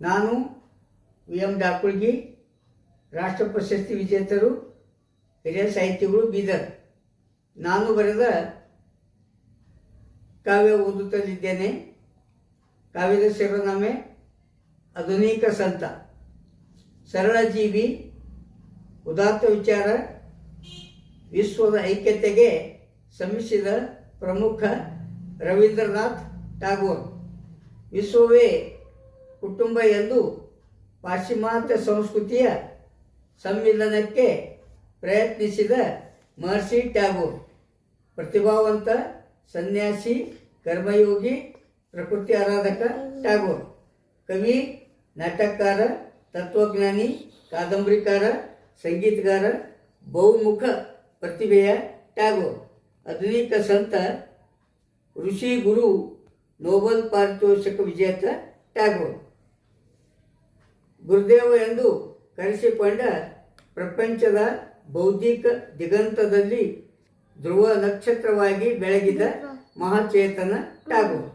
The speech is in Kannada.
ನಾನು ವಿ ಎಂ ಡಾಕುಳ್ಗಿ, ರಾಷ್ಟ್ರ ಪ್ರಶಸ್ತಿ ವಿಜೇತರು, ಹಿರಿಯ ಸಾಹಿತಿಗಳು, ಬೀದರ್. ನಾನು ಬರೆದ ಕಾವ್ಯ ಓದುತ್ತಲಿದ್ದೇನೆ ಕಾವ್ಯದ ಶಿವನಾಮೆ ಆಧುನಿಕ ಸಂತ. ಸರಳ ಜೀವಿ, ಉದಾತ್ತ ವಿಚಾರ, ವಿಶ್ವದ ಐಕ್ಯತೆಗೆ ಶ್ರಮಿಸಿದ ಪ್ರಮುಖ ರವೀಂದ್ರನಾಥ್ ಟಾಗೋರ್. ವಿಶ್ವವೇ ಕುಟುಂಬ ಎಂದು ಪಾಶ್ಚಿಮಾತ್ಯ ಸಂಸ್ಕೃತಿಯ ಸಮ್ಮಿಲನಕ್ಕೆ ಪ್ರಯತ್ನಿಸಿದ ಮಹರ್ಷಿ ಟ್ಯಾಗೋರ್. ಪ್ರತಿಭಾವಂತ ಸನ್ಯಾಸಿ, ಕರ್ಮಯೋಗಿ, ಪ್ರಕೃತಿ ಆರಾಧಕ ಟ್ಯಾಗೋರ್. ಕವಿ, ನಾಟಕಕಾರ, ತತ್ವಜ್ಞಾನಿ, ಕಾದಂಬರಿಕಾರ, ಸಂಗೀತಗಾರ, ಬಹುಮುಖ ಪ್ರತಿಭೆಯ ಟ್ಯಾಗೋರ್. ಆಧುನಿಕ ಸಂತ ಋಷಿ ಗುರು ನೋಬಲ್ ಪಾರಿತೋಷಕ ವಿಜೇತ ಟ್ಯಾಗೋರ್ ಗುರುದೇವ ಎಂದು ಕರೆಸಿಕೊಂಡ ಪ್ರಪಂಚದ ಬೌದ್ಧಿಕ ದಿಗಂತದಲ್ಲಿ ಧ್ರುವ ನಕ್ಷತ್ರವಾಗಿ ಬೆಳಗಿದ ಮಹಾಚೇತನ ಟ್ಯಾಗೋರ್